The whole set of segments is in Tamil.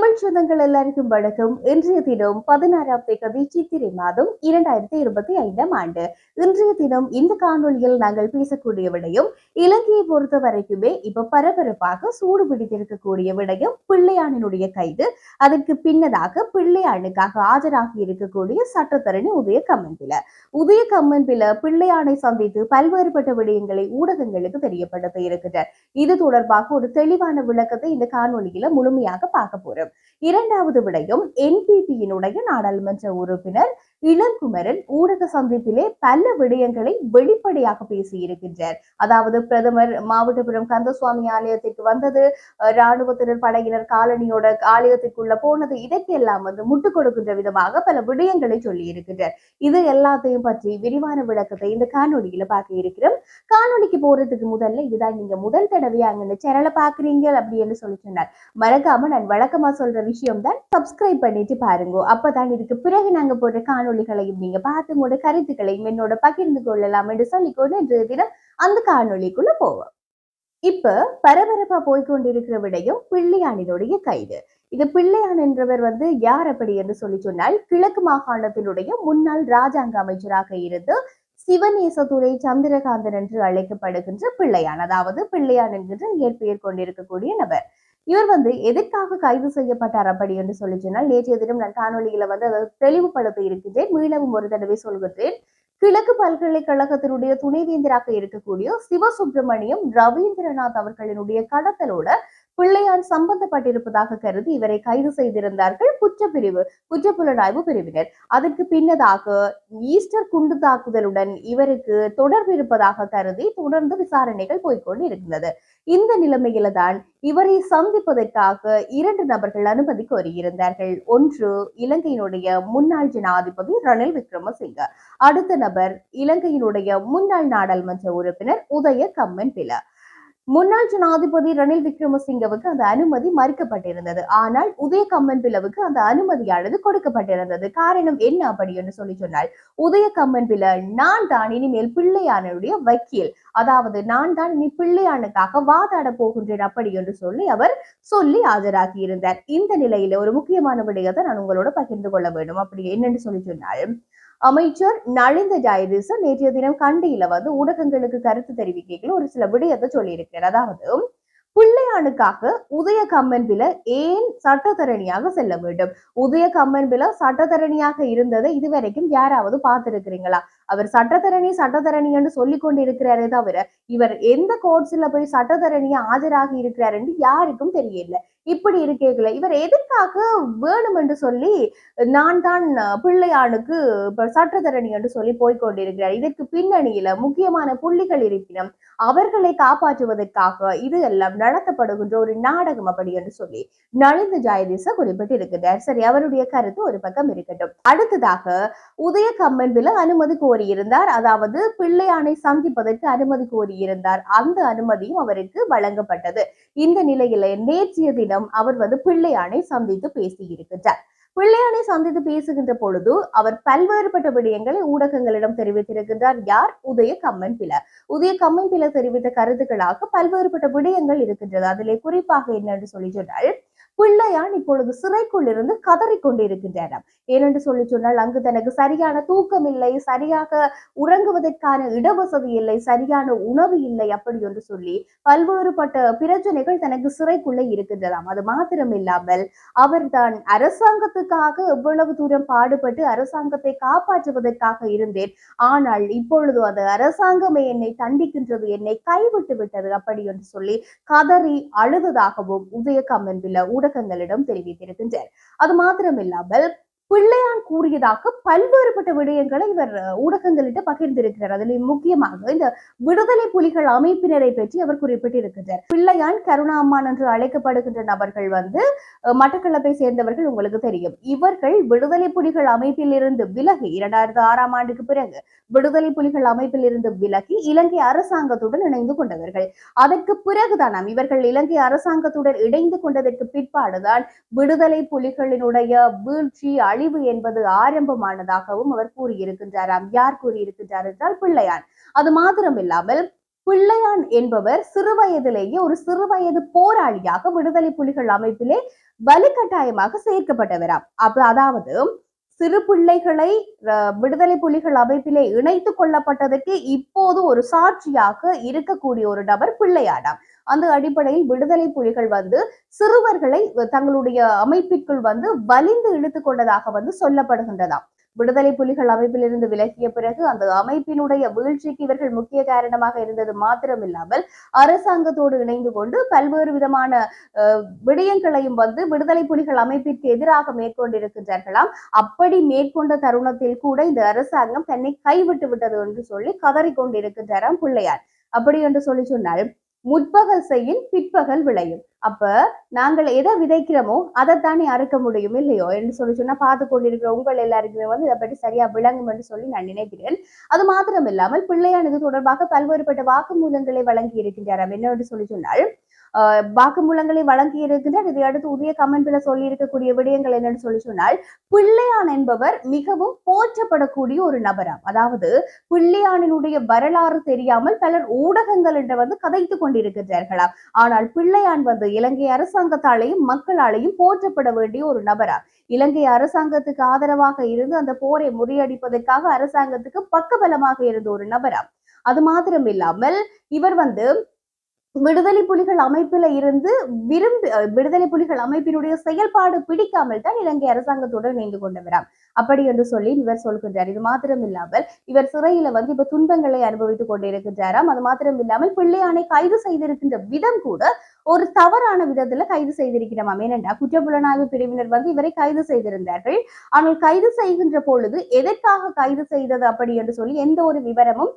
தமிழ் சொந்தங்கள் எல்லாருக்கும் வணக்கம். இன்றைய தினம் பதினாறாம் தேதி சித்திரை மாதம் இரண்டாயிரத்தி இருபத்தி ஐந்தாம் ஆண்டு. இன்றைய தினம் இந்த காணொலியில் நாங்கள் பேசக்கூடிய விடயம் இலங்கையை பொறுத்த வரைக்குமே இப்ப பரபரப்பாக சூடு பிடித்திருக்கக்கூடிய விடயம் பிள்ளையானினுடைய கைது. அதற்கு பின்னதாக பிள்ளையானுக்காக ஆஜராகி இருக்கக்கூடிய சட்டத்தரணி உதய கம்மன்பில உதய கம்மன்பில பிள்ளையானை சந்தித்து பல்வேறுபட்ட விடயங்களை ஊடகங்களுக்கு தெரியப்படுத்த இருக்கிறார் இது தொடர்பாக ஒரு தெளிவான விளக்கத்தை இந்த காணொலியில முழுமையாக பார்க்க போறோம். இரண்டாவது விடயம் என்பிபியினுடைய நாடாளுமன்ற உறுப்பினர் இளங்குமரன் ஊடக சந்திப்பிலே பல விடயங்களை வெளிப்படையாக பேசியிருக்கின்றார். அதாவது பிரதமர் மாவட்டபுரம் கந்தசுவாமி ஆலயத்திற்கு வந்தது அஹ், ராணுவத்தினர் படையினர் காலனியோட ஆலயத்திற்குள்ள போனது இதற்கெல்லாம் வந்து முட்டுக் கொடுக்கின்ற விதமாக பல விடயங்களை சொல்லி இருக்கின்றார் இது எல்லாத்தையும் பற்றி விரிவான விளக்கத்தை இந்த காணொலியில பார்க்க இருக்கிறோம். காணொலிக்கு போறதுக்கு முதல்ல இதுதான் நீங்க முதல் தடவையா அங்க சேனலை பாக்குறீங்க அப்படின்னு சொல்லி சொன்னார். மறக்காம நான் வழக்கமா சொல்ற விஷயம் தான் சப்ஸ்கிரைப் பண்ணிட்டு பாருங்க. அப்பதான் இதுக்கு பிறகு நாங்க போடுற காணொலிகளையும் நீங்க பார்த்து உங்களோட கருத்துக்களையும் என்னோட பகிர்ந்து கொள்ளலாம் என்று சொல்லிக்கொண்டு இன்றைய தினம் அந்த காணொளிக்குள்ள போவோம். இப்ப பரபரப்பா போய்கொண்டிருக்கிற விடையும் பிள்ளையானினுடைய கைது. இது பிள்ளையான் என்றவர் வந்து யார் அப்படி என்று சொல்லி சொன்னால் கிழக்கு மாகாணத்தினுடைய முன்னாள் ராஜாங்க அமைச்சராக இருந்து சிவநேசதுரை சந்திரகாந்தன் என்று அழைக்கப்படுகின்ற பிள்ளையான். அதாவது பிள்ளையான் என்கின்ற இயற்பெயர் கொண்டிருக்கக்கூடிய நபர். இவர் வந்து எதற்காக கைது செய்யப்பட்டார் அப்படி என்று சொல்லி சொன்னால் நேற்றைய தினம் நான் காணொலியில வந்து அதை தெளிவுபடுத்த இருக்கின்றேன் மீளவும் ஒரு தடவை சொல்கின்றேன் கிழக்கு பல்கலைக்கழகத்தினுடைய துணைவேந்தராக இருக்கக்கூடிய சிவசுப்பிரமணியம் ரவீந்திரநாத் அவர்களினுடைய கடத்தலோட பிள்ளையார் சம்பந்தப்பட்டிருப்பதாக கருதி இவரை கைது செய்திருந்தார்கள் குற்றப்பிரிவு குற்றப்புலனாய்வு பிரிவினர். அதற்கு பின்னதாக ஈஸ்டர் குண்டு தாக்குதலுடன் இவருக்கு தொடர்பு இருப்பதாக கருதி தொடர்ந்து விசாரணைகள் போய்க்கொண்டு இருந்தது. இந்த நிலைமையில தான் இவரை சந்திப்பதற்காக இரண்டு நபர்கள் அனுமதி கோரியிருந்தார்கள். ஒன்று இலங்கையினுடைய முன்னாள் ஜனாதிபதி ரணில் விக்ரமசிங்க அடுத்த நபர் இலங்கையினுடைய முன்னாள் நாடாளுமன்ற உறுப்பினர் உதய கம்மன் பில முன்னாள் ஜனாதிபதி ரணில் விக்ரமசிங்கவுக்கு அந்த அனுமதி மறுக்கப்பட்டிருந்தது. ஆனால் உதய கம்மன் பிளவுக்கு அந்த அனுமதியானது கொடுக்கப்பட்டிருந்தது. காரணம் என்ன அப்படி என்று சொல்லி சொன்னால் உதய கம்மன் பில நான் தான் இனிமேல் பிள்ளையானுடைய வக்கீல். அதாவது நான் தான் இனி பிள்ளையானுக்காக வாதாட போகின்றேன் அப்படி என்று சொல்லி அவர் சொல்லி ஆஜராகி இருந்தார் இந்த நிலையில ஒரு முக்கியமான விடயத்தை நான் உங்களோட பகிர்ந்து கொள்ள வேண்டும். அப்படி என்னன்னு சொல்லி சொன்னால் அமைச்சர் நளிந்த ஜெயதிச நேற்றைய தினம் கண்டியில வந்து ஊடகங்களுக்கு கருத்து தெரிவிக்கைகள் ஒரு சில விடயத்தை சொல்லியிருக்கிறார். அதாவது பிள்ளையானுக்காக உதய கம்மன்பில ஏன் சட்டத்தரணியாக செல்ல வேண்டும்? உதய கம்மன்பில சட்டத்தரணியாக இருந்ததை இதுவரைக்கும் யாராவது பார்த்திருக்கிறீங்களா? அவர் சட்டத்தரணி சட்டத்தரணி என்று கொண்டு இருக்கிறாரே தவிர இவர் எந்த கோர்ட்ஸ்ல போய் சட்டத்தரணியா ஆஜராகி இருக்கிறார் என்று யாருக்கும் தெரியல இப்படி இருக்கேக்கல இவர் எதற்காக வேணும் என்று சொல்லி நான் தான் பிள்ளையானுக்கு இப்ப சட்டத்தரணி என்று சொல்லி போய்கொண்டிருக்கிறார் இதற்கு பின்னணியில முக்கியமான புள்ளிகள் இருப்பினும் அவர்களை காப்பாற்றுவதற்காக இது எல்லாம் நடத்தப்படுகின்ற ஒரு நாடகம் அப்படி என்று சொல்லி நலிந்த ஜாயதீச குறிப்பிட்டிருக்கிறார். சரி அவருடைய கருத்து ஒரு பக்கம் இருக்கட்டும். அடுத்ததாக உதய கம்மன்பில அனுமதி கோரி கோரியிருந்தார் அதாவது பிள்ளையானை சந்திப்பதற்கு அனுமதி கோரியிருந்தார் அந்த அனுமதியும் அவருக்கு வழங்கப்பட்டது. இந்த நிலையில நேற்றைய தினம் அவர் வந்து பிள்ளையானை சந்தித்து பேசியிருக்கின்றார். பிள்ளையானை சந்தித்து பேசுகின்ற பொழுது அவர் பல்வேறுபட்ட விடயங்களை ஊடகங்களிடம் தெரிவித்திருக்கின்றார். யார்? உதய கம்மன் பில உதய கம்மன் பில தெரிவித்த கருத்துக்களாக பல்வேறுபட்ட விடயங்கள் இருக்கின்றது. அதிலே குறிப்பாக என்னன்னு சொல்லி சொன்னால் பிள்ளையான் இப்பொழுது சிறைக்குள் இருந்து கதறிக்கொண்டிருக்கின்றனர். ஏனென்று சொல்லி சொன்னால் அங்கு தனக்கு சரியான தூக்கம் இல்லை சரியாக உறங்குவதற்கான இடவசதி இல்லை சரியான உணவு இல்லை அப்படி என்று சொல்லி பல்வேறுபட்ட பிரச்சனைகள் தனக்கு சிறைக்குள்ளே இருக்கின்றதாம். அது மாத்திரம் இல்லாமல் அவர்தான் அரசாங்கத்துக்காக எவ்வளவு தூரம் பாடுபட்டு அரசாங்கத்தை காப்பாற்றுவதற்காக இருந்தேன். ஆனால் இப்பொழுது அது அரசாங்கமே என்னை தண்டிக்கின்றது என்னை கைவிட்டு விட்டது அப்படி என்று சொல்லி கதறி அழுததாகவும் உதய ஊடக ஊடகங்களிடம் தெரிவித்திருக்கின்றார் அது மாத்திரமில்லாமல் பிள்ளையான் கூறியதாக பல்வேறுபட்ட விடயங்களை இவர் ஊடகங்களிட்டு பகிர்ந்திருக்கிறார். அதில் முக்கியமாக இந்த விடுதலை புலிகள் அமைப்பினரை பற்றி அவர் குறிப்பிட்டிருக்கிறார். பிள்ளையான் கருணா என்று அழைக்கப்படுகின்ற நபர்கள் வந்து மட்டக்களப்பை சேர்ந்தவர்கள் உங்களுக்கு தெரியும். இவர்கள் விடுதலை புலிகள் அமைப்பில் இருந்து விலகி இரண்டாயிரத்தி ஆறாம் ஆண்டுக்கு பிறகு விடுதலை புலிகள் அமைப்பில் இருந்து விலகி இலங்கை அரசாங்கத்துடன் இணைந்து கொண்டவர்கள். அதற்கு பிறகுதான் இவர்கள் இலங்கை அரசாங்கத்துடன் இணைந்து கொண்டதற்கு பிற்பாடுதான் விடுதலை புலிகளினுடைய வீழ்ச்சி அழிவு என்பது ஆரம்பமானதாகவும் அவர் கூறியிருக்கின்றாராம். யார் கூறியிருக்கின்றார் என்றால் பிள்ளையான். அது மாத்திரமில்லாமல் பிள்ளையான் என்பவர் சிறுவயதிலேயே ஒரு சிறுவயது போராளியாக விடுதலை புலிகள் அமைப்பிலே வலுக்கட்டாயமாக சேர்க்கப்பட்டவராம். அப்ப அதாவது சிறு பிள்ளைகளை விடுதலை புலிகள் அமைப்பிலே இணைத்துக் கொள்ளப்பட்டதற்கு இப்போது ஒரு சாட்சியாக இருக்கக்கூடிய ஒரு நபர் பிள்ளையாடாம் அந்த அடிப்படையில் விடுதலை புலிகள் வந்து சிறுவர்களை தங்களுடைய அமைப்பிற்குள் வந்து வலிந்து இழுத்து கொண்டதாக வந்து சொல்லப்படுகின்றதாம். விடுதலை புலிகள் அமைப்பிலிருந்து விலகிய பிறகு அந்த அமைப்பினுடைய வீழ்ச்சிக்கு இவர்கள் முக்கிய காரணமாக இருந்தது மாத்திரமில்லாமல் அரசாங்கத்தோடு இணைந்து கொண்டு பல்வேறு விதமான விடயங்களையும் வந்து விடுதலை புலிகள் அமைப்பிற்கு எதிராக மேற்கொண்டிருக்கின்றார்களாம். அப்படி மேற்கொண்ட தருணத்தில் கூட இந்த அரசாங்கம் தன்னை கைவிட்டு விட்டது என்று சொல்லி கதறிக்கொண்டிருக்கின்றாராம் பிள்ளையார். அப்படி என்று சொல்லி சொன்னால் முற்பகல் செய்யும் பிற்பகல் விளையும். அப்ப நாங்கள் எதை விதைக்கிறோமோ அதைத்தானே அறுக்க முடியும் இல்லையோ? என்று சொல்லி சொன்னா பார்த்து கொண்டிருக்கிற உங்கள் எல்லாருக்குமே வந்து இதை பற்றி சரியா விளங்கும் என்று சொல்லி நான் நினைக்கிறேன். அது மாத்திரம் இல்லாமல் பிள்ளையானது இது தொடர்பாக பல்வேறுபட்ட வாக்குமூலங்களை வழங்கி இருக்கின்றாராம். என்னவென்று சொல்லி சொன்னால் வாக்குமூலங்களை வழங்கி இருக்கின்றார் இதை அடுத்து கமெண்ட்ல சொல்லி இருக்கக்கூடிய விடயங்கள் என்னன்னு சொல்லி சொன்னால் பிள்ளையான் என்பவர் மிகவும் போற்றப்படக்கூடிய ஒரு நபராம். அதாவது பிள்ளையானினுடைய வரலாறு தெரியாமல் பலர் ஊடகங்கள் என்று வந்து கதைத்து கொண்டிருக்கின்றார்களாம். ஆனால் பிள்ளையான் வந்து இலங்கை அரசாங்கத்தாலேயும் மக்களாலையும் போற்றப்பட வேண்டிய ஒரு நபரா இலங்கை அரசாங்கத்துக்கு ஆதரவாக இருந்து அந்த போரை முறியடிப்பதற்காக அரசாங்கத்துக்கு பக்கபலமாக இருந்த ஒரு நபரா அது மாத்திரம் இல்லாமல் இவர் வந்து விடுதலை புலிகள் அமைப்பில இருந்து விரும்பி விடுதலை புலிகள் அமைப்பினுடைய செயல்பாடு பிடிக்காமல் தான் இலங்கை அரசாங்கத்துடன் இணைந்து கொண்டவராம். அப்படி என்று சொல்லி இவர் சொல்கின்றார். இது மாத்திரம் இல்லாமல் இவர் சிறையில வந்து இப்ப துன்பங்களை அனுபவித்துக் கொண்டிருக்கின்றாராம். அது மாத்திரம் இல்லாமல் பிள்ளையானை கைது செய்திருக்கின்ற விதம் கூட ஒரு தவறான விதத்துல கைது செய்திருக்கிறோம் ஏனென்றா குற்றப்புலனாய்வு பிரிவினர் வந்து இவரை கைது செய்திருந்தார்கள். ஆனால் கைது செய்கின்ற பொழுது எதற்காக கைது செய்தது அப்படி என்று சொல்லி எந்த ஒரு விவரமும்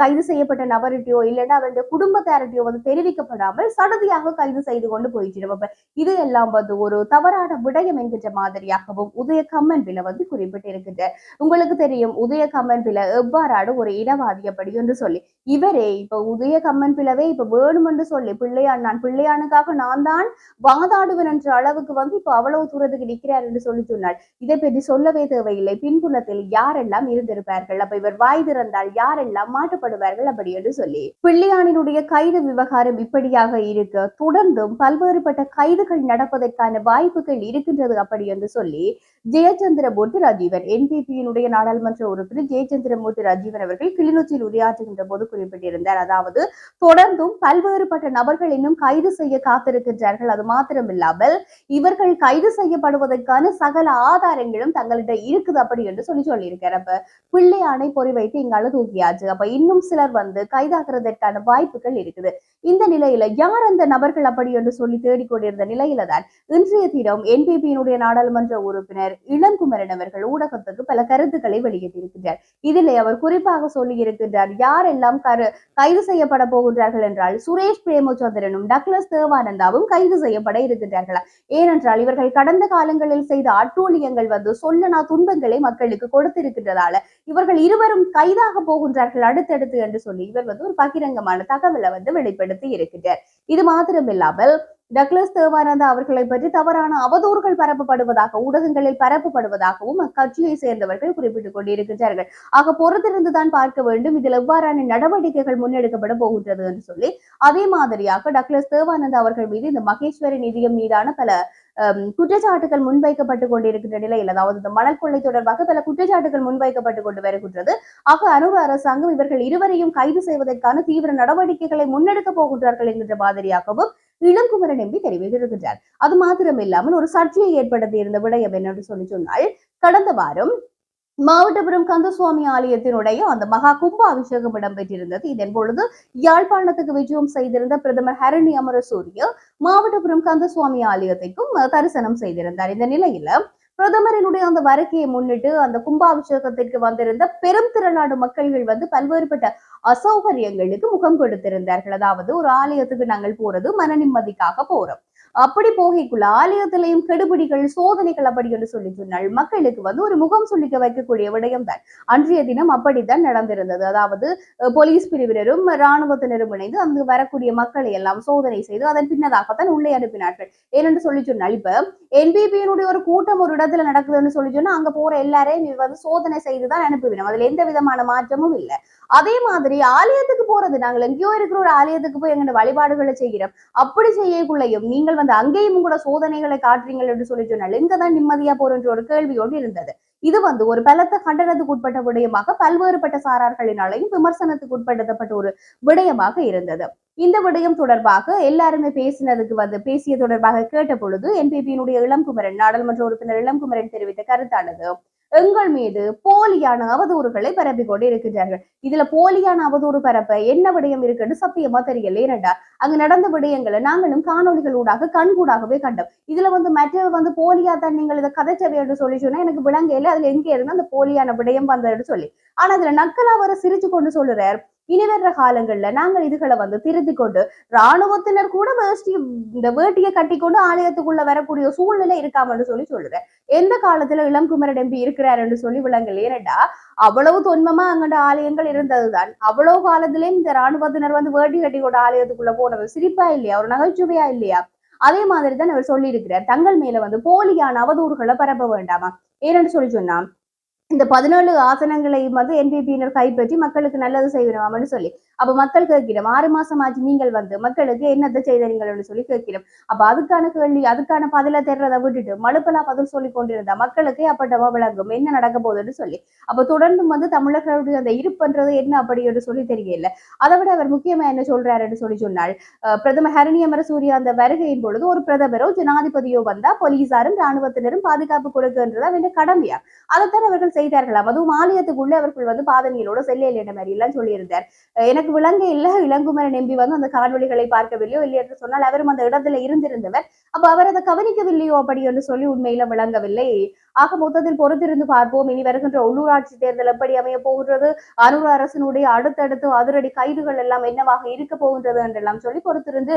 கைது செய்யப்பட்ட நபர்கிட்டயோ இல்லைன்னா அவருடைய குடும்பத்தார்கிட்டயோ வந்து தெரிவிக்கப்படாமல் சடதியாக கைது செய்து கொண்டு போயிட்டு அப்ப இது எல்லாம் வந்து ஒரு தவறான விடயம் என்கின்ற மாதிரியாகவும் உதய கம்மன்பில வந்து குறிப்பிட்டிருக்கின்ற. உங்களுக்கு தெரியும் உதய கம்மன்பில எவ்வாறாடு ஒரு இனவாதி அப்படி என்று சொல்லி. இவரே இப்ப உதய கம்மன்பிலவே இப்ப வேணும் என்று சொல்லி பிள்ளையான் நான் கல்யாணுக்காக நான் தான் வாதாடுவேன் என்ற அளவுக்கு வந்து இப்ப அவ்வளவு தூரத்துக்கு நிற்கிறார் என்று சொல்லி சொன்னார். இதை பற்றி சொல்லவே தேவையில்லை. பின்புலத்தில் யாரெல்லாம் இருந்திருப்பார்கள்? அப்ப இவர் வாய் திறந்தால் யாரெல்லாம் மாட்டுப்படுவார்கள் அப்படி என்று சொல்லி. பிள்ளையானினுடைய கைது விவகாரம் இப்படியாக இருக்க. தொடர்ந்தும் பல்வேறுபட்ட கைதுகள் நடப்பதற்கான வாய்ப்புகள் இருக்கின்றது அப்படி என்று சொல்லி ஜெயச்சந்திரமூர்த்தி ராஜீவன் என்பிபியினுடைய நாடாளுமன்ற உறுப்பினர் ஜெயச்சந்திரமூர்த்தி ராஜீவன் அவர்கள் கிளிநொச்சியில் உரையாற்றுகின்ற போது குறிப்பிட்டிருந்தார். அதாவது தொடர்ந்தும் பல்வேறுபட்ட நபர்கள் இன்னும் கைது செய்ய காத்திருக்கின்றார்கள். அது மாத்திரமில்லாமல் இவர்கள் கைது செய்யப்படுவதற்கான சகல ஆதாரங்களும் தங்களிடம் இருக்குது அப்படி என்று சொல்லி சொல்லியிருக்கார். அப்ப பிள்ளையானை பொறி வைத்து இங்கால தூக்கியாச்சு அப்ப இன்னும் சிலர் வந்து கைதாகிறதற்கான வாய்ப்புகள் இருக்குது. இந்த நிலையில யார் அந்த நபர்கள் அப்படி என்று சொல்லி தேடிக்கொண்டிருந்த நிலையில தான் இன்றைய தினம் என்பிபியினுடைய நாடாளுமன்ற உறுப்பினர் இளங்குமரன் அவர்கள் ஊடகத்துக்கு பல கருத்துக்களை வெளியிட்டிருக்கின்றார். இதிலே அவர் குறிப்பாக சொல்லி இருக்கின்றார் யாரெல்லாம் கரு கைது செய்யப்பட போகின்றார்கள் என்றால் சுரேஷ் பிரேமச்சந்திரனும் டக்ளஸ் தேவானந்தாவும் கைது செய்யப்பட இருக்கின்றார்களா? ஏனென்றால் இவர்கள் கடந்த காலங்களில் செய்த அட்டூழியங்கள் வந்து சொல்லனா துன்பங்களை மக்களுக்கு கொடுத்திருக்கின்றதால இவர்கள் இருவரும் கைதாக போகின்றார்கள் அடுத்தடுத்து என்று சொல்லி இவர் வந்து ஒரு பகிரங்கமான தகவலை வந்து வெளிப்படுத்தி இருக்கின்றார். இது மாத்திரமில்லாமல் டக்ளஸ் தேவானந்தா அவர்களை பற்றி தவறான அவதூறுகள் பரப்பப்படுவதாக ஊடகங்களில் பரப்பப்படுவதாகவும் அக்கட்சியை சேர்ந்தவர்கள் குறிப்பிட்டுக் கொண்டிருக்கின்றார்கள். ஆக பொறுத்திருந்துதான் பார்க்க வேண்டும். இதில் எவ்வாறான நடவடிக்கைகள் முன்னெடுக்கப்பட போகின்றது என்று சொல்லி அதே மாதிரியாக டக்ளஸ் தேவானந்தா அவர்கள் மீது இந்த மகேஸ்வரி நிதியம் மீதான பல குற்றச்சாட்டுகள் முன்வைக்கப்பட்டு கொண்டிருக்கின்ற நிலையில் அதாவது இந்த மணல் கொள்ளை தொடர்பாக பல குற்றச்சாட்டுகள் முன்வைக்கப்பட்டு கொண்டு வருகின்றது. ஆக அனுர் அரசாங்கம் இவர்கள் இருவரையும் கைது செய்வதற்கான தீவிர நடவடிக்கைகளை முன்னெடுக்க போகின்றார்கள் என்கின்ற மாதிரியாகவும் இளங்குமரன் எம்பி தெரிவித்திருக்கின்றார். அது மாத்திரமில்லாமல் ஒரு சர்ச்சையை ஏற்படுத்தி இருந்த விடயம் என்னென்று சொல்லி சொன்னால் கடந்த வாரம் மாவட்டபுரம் கந்தசுவாமி ஆலயத்தினுடைய அந்த மகா கும்ப அபிஷேகம் இடம்பெற்றிருந்தது. இதன் பொழுது யாழ்ப்பாணத்துக்கு விஜயம் செய்திருந்த பிரதமர் ஹரணி அமரசூரிய மாவட்டபுரம் கந்தசுவாமி ஆலயத்திற்கும் தரிசனம் செய்திருந்தார். இந்த நிலையில பிரதமரினுடைய அந்த வருகையை முன்னிட்டு அந்த கும்பாபிஷேகத்திற்கு வந்திருந்த பெரும் திரளான மக்கள்கள் வந்து பல்வேறுபட்ட அசௌகரியங்களுக்கு முகம் கொடுத்திருந்தார்கள். அதாவது ஒரு ஆலயத்துக்கு நாங்கள் போறது மன நிம்மதிக்காக போறோம். அப்படி போகைக்குள்ள ஆலயத்திலையும் கெடுபிடிகள் சோதனைகள் அப்படி என்று சொல்லி சொன்னால் மக்களுக்கு வந்து ஒரு முகம் சொல்லிக்க வைக்கக்கூடிய விடயம் தான் அன்றைய தினம் அப்படித்தான் நடந்திருந்தது. அதாவது போலீஸ் பிரிவினரும் இராணுவத்தினரும் இணைந்து அங்கு வரக்கூடிய மக்களை எல்லாம் சோதனை செய்து அதன் பின்னதாகத்தான் உள்ளே அனுப்பினார்கள். ஏனென்று சொல்லி சொன்னால் இப்ப என்பிபியினுடைய ஒரு கூட்டம் ஒரு இடத்துல நடக்குதுன்னு சொல்லி சொன்னா அங்க போற எல்லாரையும் வந்து சோதனை செய்துதான் அனுப்புவினோம் அதுல எந்த விதமான மாற்றமும் இல்லை. அதே மாதிரி ஆலயத்துக்கு போறது நாங்கள் எங்கேயோ இருக்கிற ஒரு ஆலயத்துக்கு போய் எங்க வழிபாடுகளை செய்கிறோம். அப்படி செய்யக்குள்ளையும் நீங்கள் வந்து அங்கேயும் உங்களோட சோதனைகளை காட்டுறீங்கள் என்று சொல்லி சொன்னால் எங்கதான் நிம்மதியா போறன்ற ஒரு கேள்வியோடு இருந்தது. இது வந்து ஒரு பலத்த கண்டனத்துக்கு உட்பட்ட விடயமாக பல்வேறுபட்ட சாரார்களினாலையும் விமர்சனத்துக்கு உட்படுத்தப்பட்ட ஒரு விடயமாக இருந்தது. இந்த விடயம் தொடர்பாக எல்லாருமே பேசினதுக்கு வந்து பேசிய தொடர்பாக கேட்ட பொழுது என்பிபியினுடைய இளம்குமரன் நாடாளுமன்ற உறுப்பினர் இளம்குமரன் தெரிவித்த கருத்தானது. எங்கள் மீது போலியான அவதூறுகளை பரப்பி கொண்டு இருக்கின்றார்கள் இதுல போலியான அவதூறு பரப்ப என்ன விடயம் இருக்குன்னு சத்தியமா தெரியல ஏனண்டா அங்க நடந்த விடயங்களை நாங்களும் காணொளிகளூடாக கண்கூடாகவே கண்டோம். இதுல வந்து மற்ற வந்து போலியா தான் நீங்கள் இதை கதைச்சவை என்று சொல்லி சொன்னா எனக்கு விளங்கையில அதுல எங்க இருந்து அந்த போலியான விடயம் வந்ததுன்னு சொல்லி. ஆனா அதுல நக்கலா வர சிரிச்சு கொண்டு சொல்லுறாரு. இனி வர்ற காலங்கள்ல நாங்கள் இதுகளை வந்து திருத்தி கொண்டு ராணுவத்தினர் கூட வேஷ்டி இந்த வேட்டியை கட்டி கொண்டு ஆலயத்துக்குள்ள வரக்கூடிய சூழ்நிலை இருக்காமன்னு சொல்லி சொல்லுறேன். எந்த காலத்துல இளம் குமரன் எம்பி இருக்கிறாருன்னு சொல்லி விளங்கல. ஏனடா அவ்வளவு தொன்மமா அங்கண்ட ஆலயங்கள் இருந்ததுதான். அவ்வளவு காலத்திலே இந்த ராணுவத்தினர் வந்து வேட்டி கட்டி கொண்டு ஆலயத்துக்குள்ள போனது சிரிப்பா இல்லையா? ஒரு நகைச்சுவையா இல்லையா? அதே மாதிரி தான் அவர் சொல்லியிருக்கிறார் தங்கள் மேல வந்து போலியான அவதூறுகளை பரப்ப வேண்டாமா? ஏன்னு சொல்லி சொன்னா இந்த பதினேழு ஆசனங்களையும் வந்து என்பிபியினர் கைப்பற்றி மக்களுக்கு நல்லது செய்யணும்னு சொல்லி. அப்ப மக்கள் கேட்கிறோம் ஆறு மாசம் ஆச்சு நீங்கள் வந்து மக்களுக்கு என்னத்தை செய்தீங்கள்னு சொல்லி கேட்கிறோம். அப்ப அதுக்கான கேள்வி அதுக்கான பதில தேர்றதை விட்டுட்டு மழுப்பலா பதில் சொல்லி கொண்டிருந்தா மக்களுக்கு அப்பட்டமா விளங்கும். என்ன நடக்க போகுதுன்னு சொல்லி. அப்ப தொடர்ந்து வந்து தமிழர்களுடைய அந்த இருப்புன்றது என்ன அப்படி என்று சொல்லி தெரியல. அதை விட அவர் முக்கியமா என்ன சொல்றாருன்னு சொல்லி சொன்னால் பிரதமர் ஹரணி அமரசூரிய அந்த வருகையின் பொழுது ஒரு பிரதமரோ ஜனாதிபதியோ வந்தா போலீசாரும் ராணுவத்தினரும் பாதுகாப்பு கொடுக்குன்றது அவங்க கடமையா? அதைத்தான் அவர்கள் செய்தார்களாம். அதுவும் ஆலயத்துக்குள்ளே அவர்கள் வந்து பாதனியலோட செல்லையில் என்ன மாதிரி எல்லாம் சொல்லியிருந்தார். எனக்கு எனக்கு விளங்க இல்ல இளங்குமரன் எம்பி வந்து அந்த காணொலிகளை பார்க்கவில்லையோ இல்லை என்று சொன்னால் அவரும் அந்த இடத்துல இருந்திருந்தவர். அப்ப அவர் அதை கவனிக்கவில்லையோ அப்படி என்று சொல்லி உண்மையில விளங்கவில்லை. ஆக மொத்தத்தில் பொறுத்திருந்து பார்ப்போம். இனி வருகின்ற உள்ளூராட்சி தேர்தல் எப்படி அமைய போகின்றது? அனுர அரசனுடைய அடுத்தடுத்து அதிரடி கைதுகள் எல்லாம் என்னவாக இருக்க போகின்றது என்றெல்லாம் சொல்லி பொறுத்திருந்து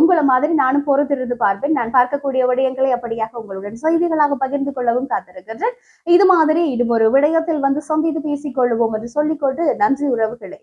உங்களை மாதிரி நானும் பொறுத்திருந்து பார்ப்பேன். நான் பார்க்கக்கூடிய விடயங்களை அப்படியாக உங்களுடன் செய்திகளாக பகிர்ந்து கொள்ளவும் காத்திருக்கின்றேன். இது மாதிரி இன்னும் ஒரு விடயத்தில் வந்து சந்தித்து பேசிக் கொள்வோம் என்று சொல்லிக்கொண்டு நன்றி உறவுகளே.